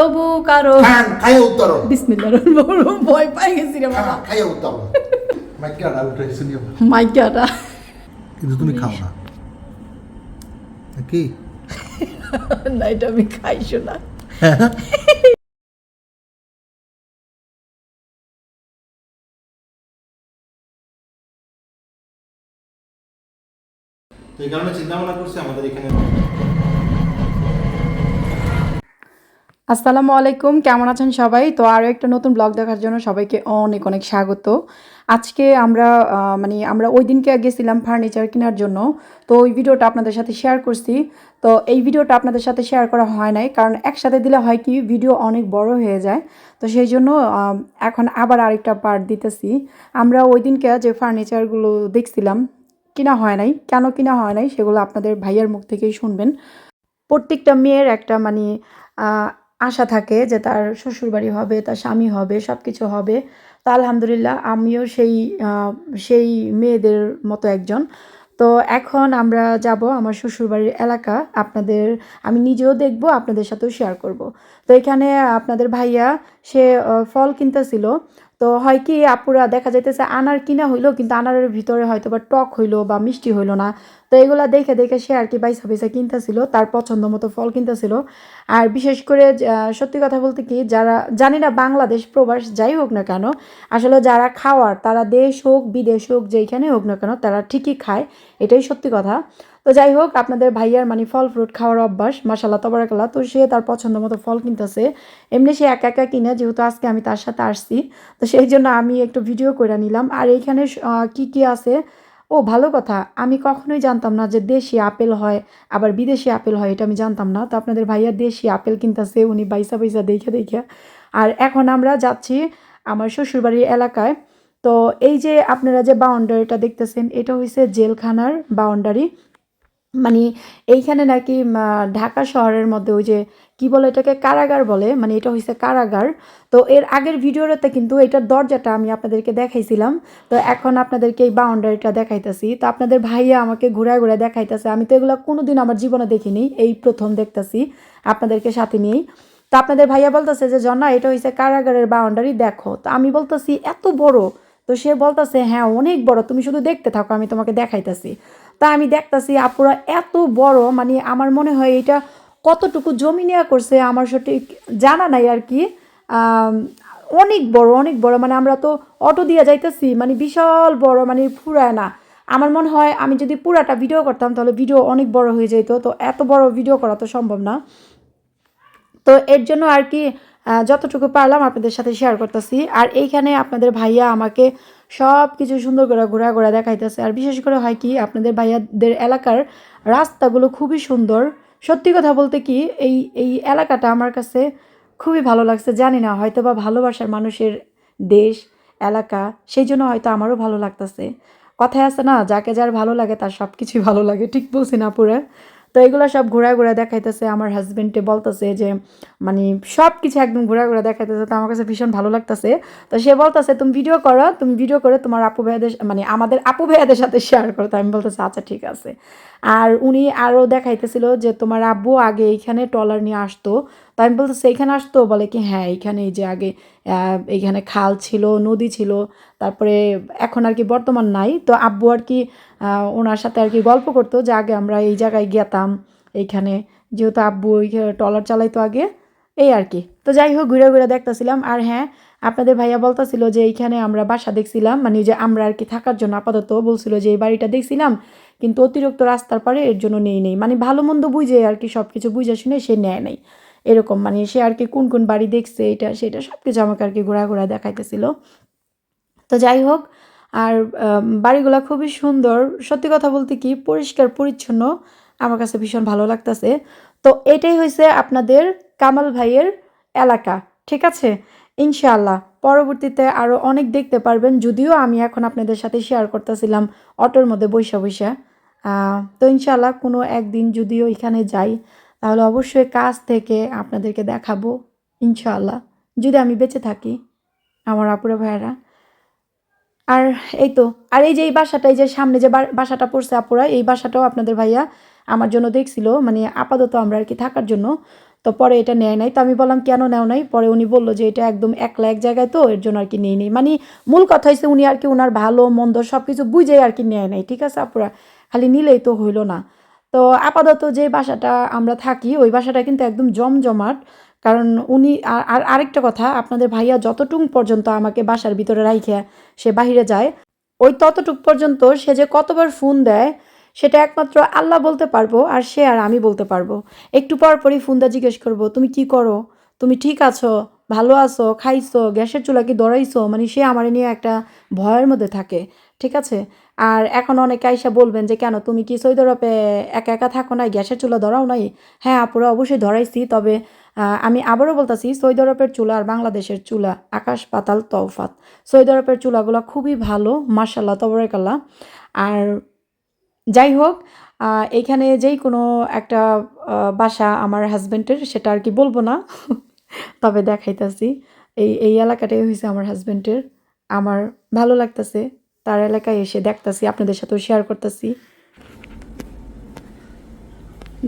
তবু কারও খাইয়ে উত্তরণ। বিসমিল্লাহ ভয় পাই গেছি রে বাবা। খাইয়ে উত্তরণ। মাইকাটা উঠে শুনি মাইকাটা কিন্তু তুমি খাও না। কি? না এটা আমি খাইছো না। তো এই কারণে চিন্তা ভাবনা করছি আমাদের এখানে আসসালামু আলাইকুম, কেমন আছেন সবাই? তো আরও একটা নতুন ব্লগ দেখার জন্য সবাইকে অনেক অনেক স্বাগত। আজকে আমরা মানে আমরা ওই দিনকে গেছিলাম ফার্নিচার কেনার জন্য। তো ওই ভিডিওটা আপনাদের সাথে শেয়ার করছি। তো এই ভিডিওটা আপনাদের সাথে শেয়ার করা হয় নাই, কারণ একসাথে দিলে হয় কি, ভিডিও অনেক বড় হয়ে যায়। তো সেই জন্য এখন আবার আরেকটা পার্ট দিতেছি। আমরা ওই দিনকে যে ফার্নিচারগুলো দেখছিলাম, কিনা হয় নাই, কেন কিনা হয় নাই, সেগুলো আপনাদের ভাইয়ের মুখ থেকেই শুনবেন। প্রত্যেকটা মেয়ের একটা মানে আশা থাকে যে তার শ্বশুরবাড়ি হবে, তার স্বামী হবে সব কিছু হবে। তো আলহামদুলিল্লাহ আমিও সেই সেই মেয়েদের মতো একজন। তো এখন আমরা যাব আমার শ্বশুরবাড়ির এলাকা। আপনাদের, আমি নিজেও দেখব, আপনাদের সাথেও শেয়ার করব। তো এখানে আপনাদের ভাইয়া, সে ফল কিনতেছিল। তো হয় কি আপুরা দেখা যাইতেছে আনার কিনা হইল, কিন্তু আনারের ভিতরে হয়তো বা টক হইল বা মিষ্টি হইল না। তো এগুলা দেখে দেখে সে আর কি বাইসা বাইসা কিনতেছিল, তার পছন্দ মতো ফল কিনতেছিল। আর বিশেষ করে সত্যি কথা বলতে কি, যারা, জানি না বাংলাদেশ প্রবাস যাই হোক না কেন, আসলে যারা খাওয়ার, তারা দেশ হোক, বিদেশ হোক, যেইখানে হোক না কেন, তারা ঠিকই খায়, এটাই সত্যি কথা। তো যাই হোক, আপনাদের ভাইয়ার মানে ফল ফ্রুট খাওয়ার অভ্যাস মাসাল্লাহ তবরাকাল্লাহ। তো সে তার পছন্দ মতো ফল কিনতেছে। এমনি সে একা একা কিনে, যেহেতু আজকে আমি তার সাথে আসছি। তো সেই জন্য আমি একটু ভিডিও করে নিলাম। আর এইখানে কি কি আছে? ও, ভালো কথা। আমি কখনোই জানতাম না যে দেশি আপেল হয়, আবার বিদেশি আপেল হয়, এটা আমি জানতাম না। তো আপনাদের ভাইয়া দেশি আপেল কিনতেছে, উনি বাইসা বাইসা দেখে দেখে। আর এখন আমরা যাচ্ছি আমার শ্বশুরবাড়ির এলাকায়। তো এই যে আপনারা যে বাউন্ডারিটা দেখতেছেন, এটা হচ্ছে জেলখানার বাউন্ডারি মানে এইখানে নাকি ঢাকা শহরের মধ্যে ওই যে কি বলে এটাকে, কারাগার বলে মানে এটা হচ্ছে কারাগার। তো এর আগের ভিডিওটাতে কিন্তু এটার দরজাটা আমি আপনাদেরকে দেখাইছিলাম। তো এখন আপনাদেরকে এই বাউন্ডারিটা দেখাইতেছি। তো আপনাদের ভাইয়া আমাকে ঘুরায় ঘুরায় দেখাইতেছে। আমি তো এগুলো কোনোদিন আমার জীবনে দেখিনি, এই প্রথম দেখতেছি আপনাদেরকে সাথে নিয়েই। তো আপনাদের ভাইয়া বলতেছে যে, জন্না, এটা হচ্ছে কারাগারের বাউন্ডারি দেখো। তো আমি বলতেছি, এত বড়? তো সে বলতেছে হ্যাঁ অনেক বড়, তুমি শুধু দেখতে থাকো, আমি তোমাকে দেখাইতেছি। তা আমি দেখতাছি, আপুরা এত বড় মানে আমার মনে হয় এটা কতটুকু জমি নেওয়া করছে আমার সঠিক জানা নাই আর কি। অনেক বড় অনেক বড় মানে আমরা তো অটো দিয়ে যাইতেছি মানে বিশাল বড় মানে ফুরায় না। আমার মনে হয় আমি যদি পুরাটা ভিডিও করতাম, তাহলে ভিডিও অনেক বড় হয়ে যেত তো এত বড় ভিডিও করা তো সম্ভব না। তো এর জন্য আর কি যতটুকু পারলাম আপনাদের সাথে শেয়ার করতেছি। আর এইখানে আপনাদের ভাইয়া আমাকে সব কিছু সুন্দর করে ঘোরা ঘোরা দেখাইতেছে। আর বিশেষ করে হয় কি, আপনাদের ভাইয়াদের এলাকার রাস্তাগুলো খুবই সুন্দর। সত্যি কথা বলতে কি, এই এই এলাকাটা আমার কাছে খুবই ভালো লাগছে। জানি না হয়তো বা ভালোবাসার মানুষের দেশ, এলাকা, সেই জন্য হয়তো আমারও ভালো লাগতেছে। কথায় আছে না, যাকে যার ভালো লাগে তার সব কিছুই ভালো লাগে। ঠিক বলছি না পুরো তো এগুলো সব ঘোরা ঘোরা দেখাইতেছে, আমার হাজবেন্ডে বলতেছে যে মানে সব কিছু একদম ঘোরা ঘোরা দেখাইতেছে, তো আমার কাছে ভীষণ ভালো লাগতেছে। তো সে বলতেছে, তুমি ভিডিও করো, তুমি ভিডিও করে তোমার আপু ভাইয়াদের মানে আমাদের আপু ভাইয়াদের সাথে শেয়ার করো। তো আমি বলতেছি আচ্ছা ঠিক আছে। আর উনি আরও দেখাইতেছিল যে, তোমার আব্বু আগে এইখানে ট্রলার নিয়ে আসতো। তো আমি বলতেছি, এইখানে আসতো? বলে কি হ্যাঁ এইখানে এই যে আগে এইখানে খাল ছিল, নদী ছিল, তারপরে এখন আর কি বর্তমান নাই। তো আব্বু আর কি ওনার সাথে আর কি গল্প করতো যে আগে আমরা এই জায়গায় গেতাম এইখানে যেহেতু আব্বু ওই ট্রলার চালাইতো আগে, এই আর কি। তো যাই হোক, ঘুরে ঘুরে দেখতেছিলাম। আর হ্যাঁ আপনাদের ভাইয়া বলতেছিল যে এইখানে আমরা বাসা দেখছিলাম মানে যে আমরা আর কি থাকার জন্য আপাতত বলছিল যে এই বাড়িটা দেখছিলাম, কিন্তু অতিরিক্ত রাস্তার পারে এর জন্য নেই নেই। মানে ভালো মন্দ বুঝে আর কি সব কিছু বুঝে শুনে সে নেয় নাই। এরকম মানে সে আর কি কোন কোন বাড়ি দেখছে, এটা, সেটা সব কিছু আমাকে আর কি ঘোরা ঘোরা দেখাইতেছিল। তো যাই হোক আর বাড়িগুলা খুবই সুন্দর। সত্যি কথা বলতে কি, পরিষ্কার, পরিচ্ছন্ন। আমার কাছে ভীষণ ভালো লাগতেছে। তো এটাই হয়েছে আপনাদের কামাল ভাইয়ের এলাকা, ঠিক আছে? ইনশাআল্লাহ, পরবর্তীতে আরও অনেক দেখতে পারবেন, যদিও আমি এখন আপনাদের সাথে শেয়ার করতেছিলাম অটোর মধ্যে বৈশা বৈশা তো ইনশাআল্লাহ কোনো একদিন যদিও এখানে যাই, তাহলে অবশ্যই কাজ থেকে আপনাদেরকে দেখাবো, ইনশাআল্লাহ। যদি আমি বেঁচে থাকি, আমার আপুরা ভাইয়েরা। আর এই তো, আর এই যে এই বাসাটা, এই যে সামনে যে বাসাটা পড়ছে আপুরা, এই বাসাটাও আপনাদের ভাইয়া আমার জন্য দেখছিল মানে আপাতত আমরা আর কি থাকার জন্য, তো পরে এটা নেয় নাই। তো আমি বললাম, কেন নেও নাই? পরে উনি বলল যে, এটা একদম একলা এক জায়গায় তো, এর জন্য আর কি নিয়ে নেই। মানে মূল কথা হচ্ছে উনি আর কি ওনার ভালো, মন্দ সব কিছু বুঝে আর কি নেয় নাই, ঠিক আছে আপুরা? খালি নিলেই তো হইল না। তো আপাতত যে বাসাটা আমরা থাকি, ওই বাসাটা কিন্তু একদম জমজমাট কারণ উনি আর আর আরেকটা কথা, আপনাদের ভাইয়া যতটুক পর্যন্ত আমাকে বাসার ভিতরে রাইখে সে বাহিরে যায়, ওই ততটুক পর্যন্ত সে যে কতবার ফোন দেয়, সেটা একমাত্র আল্লাহ বলতে পারব আর সে আর আমি বলতে পারব। একটু পর পরই ফোনটা জিজ্ঞেস করব, তুমি কি করো? তুমি ঠিক আছো? ভালো আছো? খাইছো? গ্যাসের চুলা কি দৌড়াইছো? মানে সে আমার নিয়ে একটা ভয়ের মধ্যে থাকে, ঠিক আছে? আর এখন অনেকে আইসা বলবেন যে, কেন? তুমি কি সৌদি আরবে একা একা থাকো নাই? গ্যাসের চুলা ধরাও নাই? হ্যাঁ আপুরা অবশ্যই ধরাইছি, তবে আমি আবারও বলতেছি, সৌদি আরবের চুলা আর বাংলাদেশের চুলা, আকাশ পাতাল তৌফাত সৌদি আরবের চুলাগুলো খুবই ভালো মার্শাল্লাহ তবরেকাল্লা আর যাই হোক এখানে যেই কোনো একটা বাসা আমার হাজব্যান্ডের সেটা আর কি বলব না, তবে দেখাইতাছি। এই এই এলাকাটাই হয়েছে আমার হাজব্যান্ডের আমার ভালো লাগতেছে। তার এলাকায় এসে দেখতাছি, আপনাদের সাথেও শেয়ার করতেছি।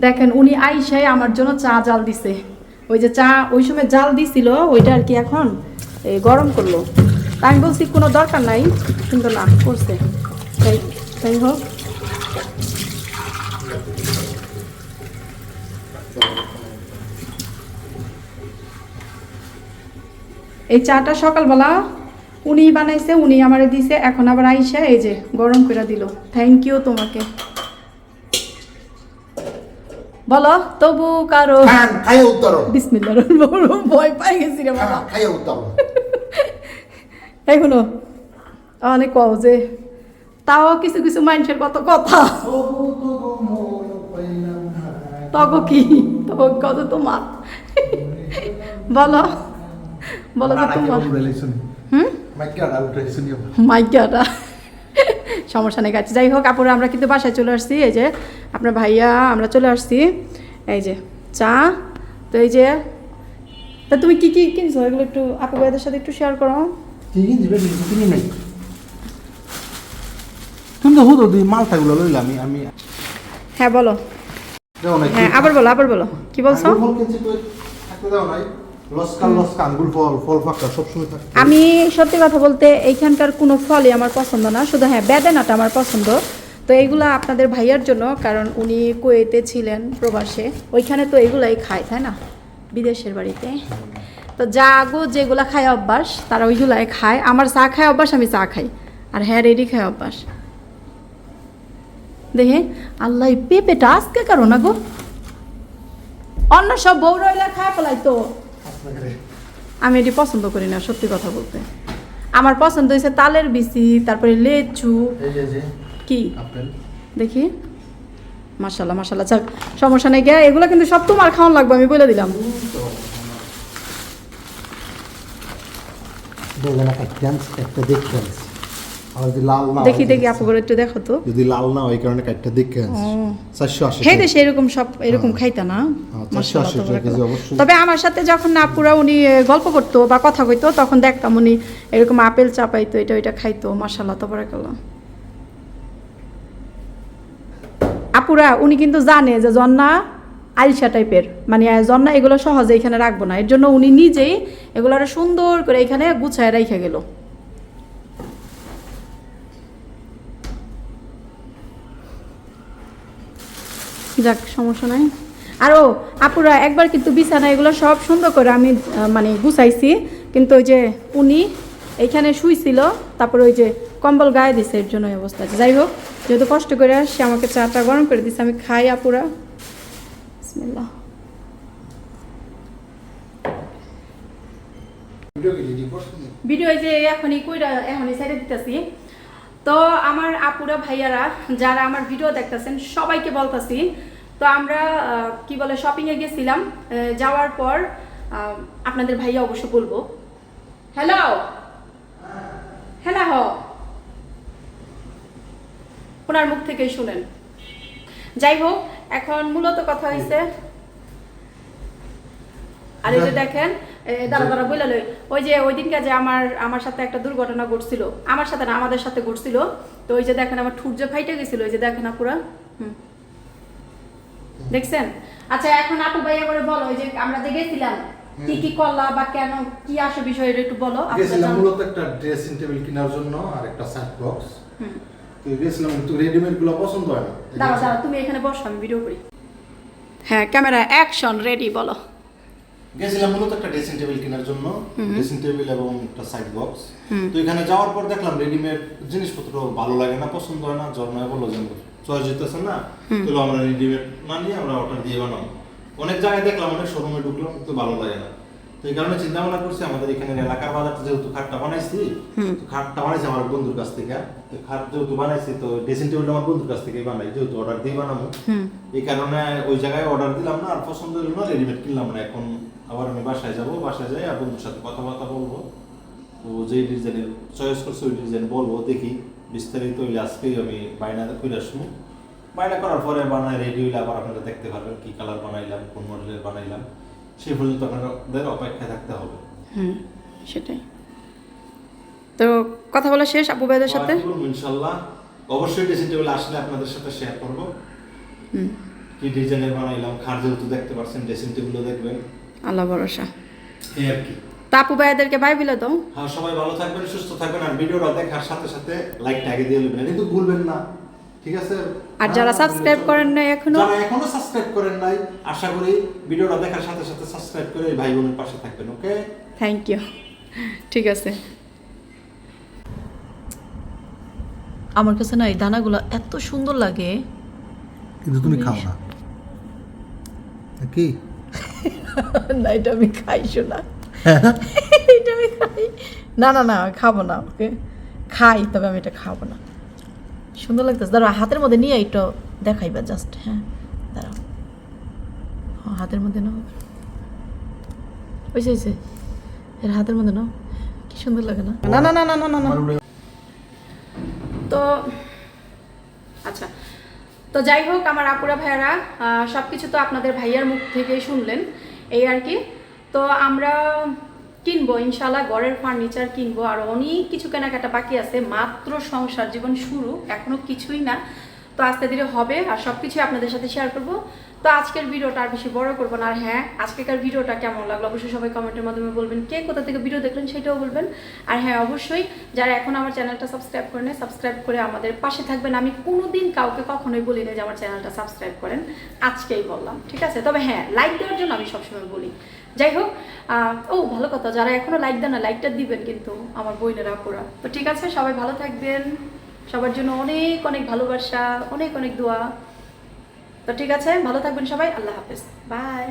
দেখেন, উনি আইসাই আমার জন্য চা জাল দিছে। ওই যে চা, ওই সময় জাল দিছিল, ওইটা আর কি এখন এই গরম করল। তা আমি বলছি, কোনো দরকার নাই, কিন্তু না, করছে। তাই তাই হোক। এই চাটা সকালবেলা উনি বানাইছে উনি আমারে দিছে এখন আবার আইসা এই যে গরম করে দিল। থ্যাংক ইউ তোমাকে। বলো তবু কারও বিসমিল্লাহ ভয় পাই গেছি রে বাবা। হ্যাঁ, এখনও অনেক কও যে তাও কিছু কিছু মানুষের কত কথা। তগো কি? তগো কত তোমার? বলো বলো যে তোমার। হুম? মাইকাটা সমস্যা নেই গাছ যাই হোক আপুরা আমরা কিন্তু বাসায় চলে আসছি। এই যে আপনার ভাইয়া আমরা চলে আসছি। এই যে চা। তো এই যে তা তুমি কি কি কিনছো? এগুলো একটু আপু ভাইদের সাথে একটু শেয়ার করো। কি কিনছি নাই। তুমি তো মালটাগুলো লইলে আমি আমি হ্যাঁ বলো। হ্যাঁ আবার বলো আবার বলো। কি বলছো? আমি সত্যি কথা বলতে এইখানকার কোনো ফলই আমার পছন্দ না শুধু হ্যাঁ বেদানাটা আমার পছন্দ। তো এইগুলা আপনাদের ভাইয়ার জন্য কারণ উনি কুয়েতে ছিলেন প্রবাসে ওইখানে তো এগুলাই খায় তাই না? বিদেশের বাড়িতে। তো যা আগো যেগুলা খায় অভ্যাস তারা ওইগুলাই খায়। আমার চা খায় অভ্যাস আমি চা খাই। আর হ্যাঁ রেডি খায় অভ্যাস। দেখে আল্লাহ পেঁপেটা আজকে কারও না গো? অন্য সব বউ রইলা খায় ফেলাই তো আমি এটি পছন্দ করি না সত্যি কথা বলতে। আমার পছন্দ হয়েছে তালের বিচি তারপরে লেচু। কি? দেখি। মাসাল্লাহ মাসাল্লাহ যাক সমস্যা নেই গিয়া এগুলো কিন্তু সব তোমার খাওয়ান লাগবে আমি বলে দিলাম। একটা দেখতে যদি লাল না দেখি দেখি আপু করে একটু দেখো তো। যদি লাল না ওই কারণে কাটটা দেখতে চারশো আশি হে দেশে এরকম সব এরকম খাইতা না? হ্যাঁ, অবশ্যই। তবে আমার সাথে যখন আপুরা উনি গল্প করতো বা কথা কইতো তখন দেখতাম উনি এরকম আপেল চাপাইতো এটা ওইটা খাইতো মাসাল্লাহ তবরাকাল্লাহ আপুরা উনি কিন্তু জানে যে জন্না আলসা টাইপের। মানে জন্না এগুলো সহজে এখানে রাখব না। এর জন্য উনি নিজেই এগুলো সুন্দর করে এখানে গুছায় রেখে গেল। যাক সমস্যা নাই। আরও আপুরা একবার কিন্তু বিছানা এগুলো সব সুন্দর করে আমি মানে গুছাইছি। কিন্তু ওই যে উনি এইখানে শুইছিল তারপরে ওই যে কম্বল গায়ে দিছে এর জন্য অবস্থা। আছে যাই হোক যেহেতু কষ্ট করে আসছে আমাকে চাটা গরম করে দিছে আমি খাই আপুরা। বিসমিল্লাহ। ভিডিও এই যে এখনই কইরা এখনই সাইডে দিতেছি। তো আমার আপুরা, ভাইয়ারা, যারা আমার ভিডিও দেখতেছেন, সবাইকে বলতাছি, তো আমরা কি বলে শপিং এ গেছিলাম যাওয়ার পর আপনাদের ভাইয়া অবশ্য বলব। হ্যালো হ্যাঁ হ ওনার মুখ থেকেই শুনেন। যাই হোক, এখন মূলত কথা হয়েছে আর এই যে দেখেন দাঁড়া দাঁড়া বইলা লই। ওই যে ওই দিনকে যে আমার আমার সাথে একটা দুর্ঘটনা ঘটছিল আমার সাথে না আমাদের সাথে ঘটছিল। তো ওই যে দেখেন আমার ঠুট যে ফাইটে গেছিল ওই যে দেখেন আপুরা হুম। দেখছেন? আচ্ছা এখন আপু ভাইয়া করে বলো ওই যে আমরা যে গেছিলাম কি কি করলা বা কেন কি আসে বিষয় একটু বলো আপুরা গেছিলাম। মূলত একটা ড্রেসিং টেবিল কেনার জন্য আর একটা সাইড বক্স তো গেছিলাম কিন্তু রেডিমেডগুলো পছন্দ হয় না। দাঁড়াও দাঁড়াও তুমি এখানে বসো আমি ভিডিও করি। হ্যাঁ ক্যামেরা অ্যাকশন রেডি বলো। গেছিলাম মূলত একটা ড্রেসিং টেবিল কেনার জন্য ড্রেসিং টেবিল এবং একটা সাইড বক্স তো এখানে যাওয়ার পর দেখলাম রেডিমেড জিনিসপত্র ভালো লাগে না পছন্দ হয় না জন্মায় বলল যে চয়েস জিতেছে না। তাহলে আমরা রেডিমেড না নিয়ে আমরা অর্ডার দিয়ে বানাবো অনেক জায়গায় দেখলাম অনেক শোরুমে ঢুকলাম কিন্তু ভালো লাগে না। তো এই কারণে চিন্তা ভাবনা করছি আমাদের এখানে এলাকার যেহেতু খাটটা বানাইছি খাটটা বানাইছি আমার বন্ধুর কাছ থেকে। তো খাট যেহেতু বানাইছি তো ড্রেসিং টেবিলটা আমার বন্ধুর কাছ থেকে বানাই যেহেতু অর্ডার দিয়ে বানাবো। এই কারণে ওই জায়গায় অর্ডার দিলাম না আর পছন্দ হলো না রেডিমেড কিনলাম না। এখন আবার আমি বাসায় যাব বাসায় যাই আর বন্ধুর সাথে কথাবার্তা বলব। তো যে ডিজাইনের চয়েস করছে ওই ডিজাইন বলব দেখি বিস্তারিত হইলে আজকেই আমি বায়না করে আসব। বাইনা করার পরে বানায় রেডি হইলে আবার আপনারা দেখতে পারবেন কি কালার বানাইলাম কোন মডেলের বানাইলাম। সেই পর্যন্ত আপনাদের অপেক্ষা থাকতে হবে। হুম সেটাই। তো কথা বলা শেষ আপু ভাইদের সাথে? ইনশাল্লাহ অবশ্যই ড্রেসিং টেবিল আসলে আপনাদের সাথে শেয়ার করব। হুম। কি ডিজাইনের বানাইলাম খাট যেহেতু দেখতে পাচ্ছেন ড্রেসিং টেবিলও দেখবেন। আল্লাহ ভরসা। এই আর কি। তা আপু ভাইয়াদেরকে বাই বিলে দাও। হ্যাঁ সবাই ভালো থাকবেন সুস্থ থাকবেন আর ভিডিওটা দেখার সাথে সাথে লাইকটা আগে দিয়ে নেবেন। কিন্তু ভুলবেন না। ঠিক আছে? আর যারা হ্যাঁ, সাবস্ক্রাইব করেন নাই এখনও? যারা এখনও সাবস্ক্রাইব করেন নাই আশা করি ভিডিওটা দেখার সাথে সাথে সাবস্ক্রাইব করে ভাই বোনের পাশে থাকবেন ওকে? থ্যাংক ইউ ঠিক আছে। আমার কাছে না এই দানাগুলো এত সুন্দর লাগে। কিন্তু তুমি খাও না। কি? না এটা আমি খাই শোনা এটা আমি খাই। না না না খাব না ওকে? খাই তবে আমি এটা খাব না। সুন্দর লাগতেছে। দাঁড়া হাতের মধ্যে নিয়ে একটু দেখাইবা জাস্ট হ্যাঁ দাঁড়াও। হ্যাঁ, হাতের মধ্যে নাও। এর হাতের মধ্যে নাও। কি সুন্দর লাগে না। না না না না না না তো আচ্ছা তো যাই হোক আমার আপুরা ভাইয়ারা সব কিছু তো আপনাদের ভাইয়ার মুখ থেকেই শুনলেন এই আর কি। তো আমরা কিনবো ইনশাল্লাহ ঘরের ফার্নিচার কিনবো। আর অনেক কিছু কেনাকাটা বাকি আছে, মাত্র সংসার জীবন শুরু, এখনও কিছুই না। তো আস্তে ধীরে হবে, আর সব কিছুই আপনাদের সাথে শেয়ার করব। তো আজকের ভিডিওটা আর বেশি বড় করব না। আর হ্যাঁ আজকেকার ভিডিওটা কেমন লাগল অবশ্যই সবাই কমেন্টের মাধ্যমে বলবেন। কে কোথা থেকে ভিডিও দেখলেন সেটাও বলবেন। আর হ্যাঁ অবশ্যই যারা এখন আমার চ্যানেলটা সাবস্ক্রাইব করে করেন সাবস্ক্রাইব করে আমাদের পাশে থাকবেন। আমি কোনোদিন কাউকে কখনোই বলি না যে আমার চ্যানেলটা সাবস্ক্রাইব করেন। আজকেই বললাম, ঠিক আছে? তবে হ্যাঁ লাইক দেওয়ার জন্য আমি সবসময় বলি। যাই হোক ও, ভালো কথা, যারা এখনও লাইক দেন না লাইকটা দিবেন কিন্তু আমার বইনেরা আপুরা। তো ঠিক আছে, সবাই ভালো থাকবেন। সবার জন্য অনেক অনেক ভালোবাসা, অনেক অনেক দোয়া। তো ঠিক আছে ভালো থাকবেন সবাই আল্লাহ হাফেজ। বাই